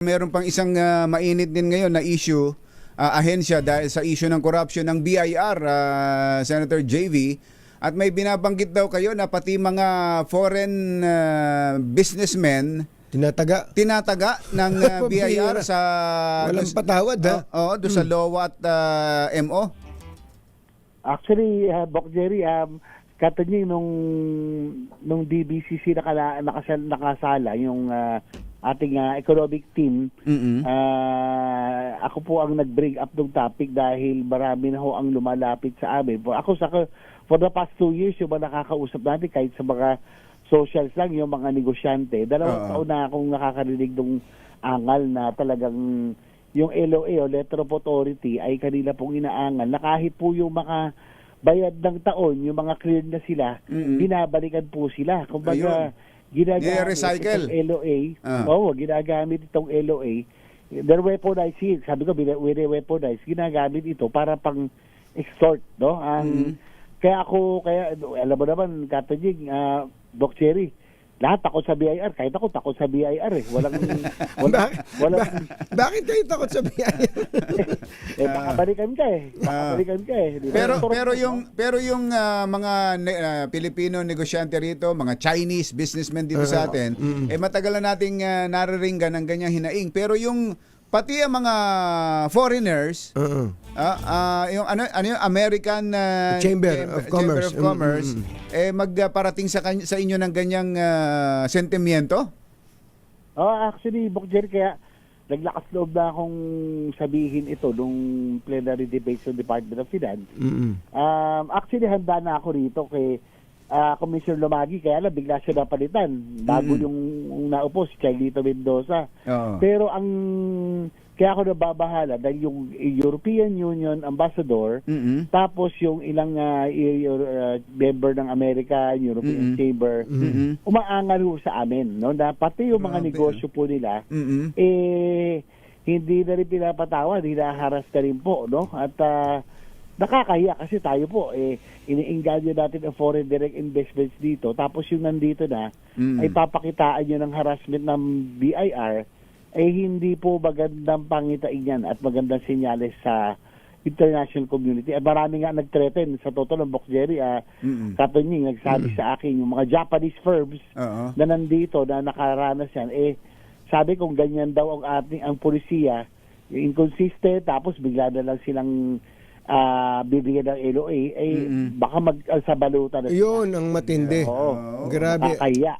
Meron pang isang ah, mainit din ngayon na issue, ah, ahensya dahil sa issue ng corruption ng BIR, ah, Senator JV. At may binabanggit daw kayo na pati mga foreign ah, businessmen Tinataga. tinataga ng ah, BIR sa Walang patawad, ha? Oo, oh, doon sa LOA at ah, MO. Actually, uh, Bok Jerry, um, katanya nung nung DBCC nakala, nakasal, nakasala yung ah, ating ah, economic team, Mm-mm. ah, ako po ang nag-bring up ng topic dahil marami na ho ang lumalapit sa amin. For, ako sa for the past two years, yung mga nakakausap natin kahit sa mga socials lang, yung mga negosyante, dalawang Oo. taon na akong nakakarinig ng angal na talagang yung LOA o Letter of Authority ay kanila pong inaangal na kahit po yung mga bayad ng taon, yung mga clear na sila, Mm-mm. binabalikan po sila. Ayun. Ginagamit itong LOA. Ah. Oo, ginagamit itong LOA. They're weaponized it. Sabi ko, we weaponized. Ginagamit ito para pang extort, no? Ang, Mhm. Kaya ako, kaya, alam mo naman, Katajing, uh, Doc Cherry, lahat takot sa BIR. Kahit ako takot sa BIR eh. Walang, walang, walang, ba- bakit kayo takot sa BIR? eh, baka balikan ka eh. Baka Ah. ka eh. Pero pero yung pero yung ah, mga ah, Pilipino negosyante rito, mga Chinese businessmen dito sa atin, eh matagal na nating ah, nariringgan ng ganyang hinaing. Pero yung pati ang mga foreigners, Oo. ah, ah, yung ano ano yung American ah, Chamber of Chamber Commerce. of Commerce, Mm, mm, eh magparating sa sa inyo ng ganyang ah, sentimiento? Oh, actually, Bok Jerry, kaya naglakas loob na akong sabihin ito nung plenary debate sa Department of Finance. Mm-mm. Um, actually, handa na ako rito kay ah, Commissioner Lumagi, kaya lang bigla siya napalitan. Bago Mm. yung, yung naupo, si Charlito Mendoza. Oo. Pero ang kaya ako nababahala dahil yung European Union Ambassador, Mm-mm. tapos yung ilang i- uh, member ng America, European Mm-mm. Chamber, Mm-mm. umaangal ho sa amin. No? Na pati yung mga Grabe, negosyo po nila, Mm-mm. eh, hindi na rin pinapatawad, hinaharas na rin po, no? At ah, nakakahiya kasi tayo po, eh, iniinganyo natin ang foreign direct investments dito, tapos yung nandito na, Mm. ay papakitaan nyo ng harassment ng BIR, eh hindi po magandang pangitain yan at magandang senyales sa international community. At marami nga nag-threaten sa totoo ng Bok Jerry, ah, Mm-mm. Katonying nagsabi sa akin, yung mga Japanese firms Oo. na nandito na nakaranas yan, eh, sabi kong ganyan daw ang ating ang polisiya, inconsistent, tapos bigla na lang silang ah, bibigyan ng LOA, eh, Mm-mm. baka mag sa balutan na Yun ang matindi. Oo. Grabe. Nakakaya.